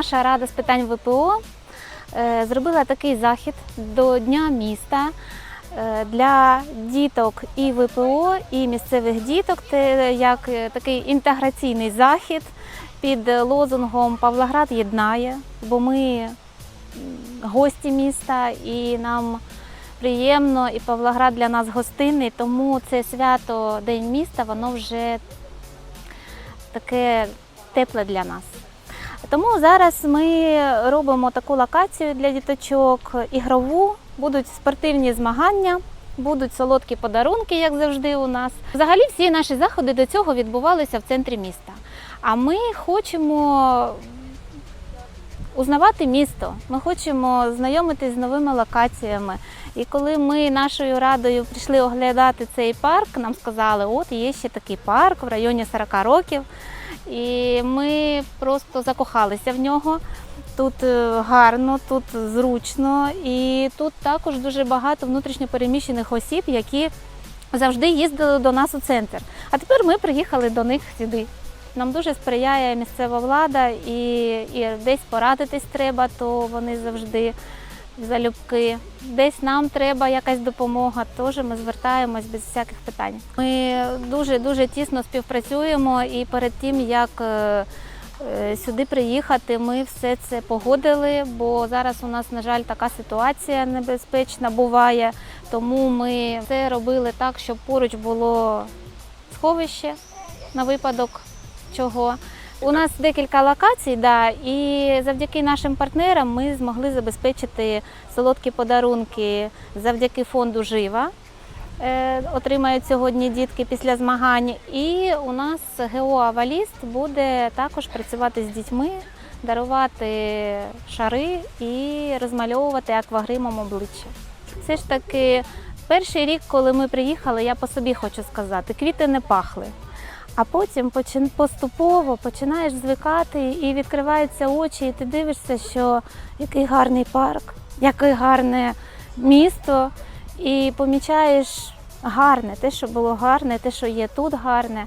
Наша рада з питань ВПО е, зробила такий захід до Дня міста е, для діток і ВПО, і місцевих діток. Як е, такий інтеграційний захід під лозунгом Павлоград єднає, бо ми гості міста і нам приємно, і Павлоград для нас гостинний, тому це свято День міста, воно вже таке тепле для нас. Тому зараз ми робимо таку локацію для діточок, ігрову, будуть спортивні змагання, будуть солодкі подарунки, як завжди у нас. Взагалі всі наші заходи до цього відбувалися в центрі міста. А ми хочемо узнавати місто, ми хочемо знайомитись з новими локаціями. І коли ми нашою радою прийшли оглядати цей парк, нам сказали, от є ще такий парк в районі 40 років. І ми просто закохалися в нього. Тут е, гарно, тут зручно, і тут також дуже багато внутрішньопереміщених осіб, які завжди їздили до нас у центр. А тепер ми приїхали до них сюди. Нам дуже сприяє місцева влада, і, і десь порадитись треба, то вони завжди залюбки. Десь нам треба якась допомога, теж ми звертаємось без всяких питань. Ми дуже дуже тісно співпрацюємо і перед тим як е, е, сюди приїхати, ми все це погодили, бо зараз у нас, на жаль, така ситуація небезпечна буває. Тому ми це робили так, щоб поруч було сховище на випадок чого. У нас декілька локацій, да, і завдяки нашим партнерам ми змогли забезпечити солодкі подарунки завдяки фонду Жива. Е, Отримають сьогодні дітки після змагань. І у нас ГО Аваліст буде також працювати з дітьми, дарувати шари і розмальовувати аквагримом обличчя. Все ж таки, перший рік, коли ми приїхали, я по собі хочу сказати, квіти не пахли. А потім поступово починаєш звикати і відкриваються очі, і ти дивишся, що який гарний парк, яке гарне місто, і помічаєш гарне, те, що було гарне, те, що є тут гарне.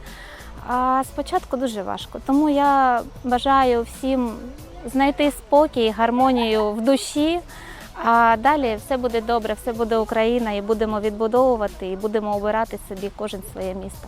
А спочатку дуже важко. Тому я бажаю всім знайти спокій, гармонію в душі. А далі все буде добре, все буде Україна, і будемо відбудовувати, і будемо обирати собі кожен своє місто.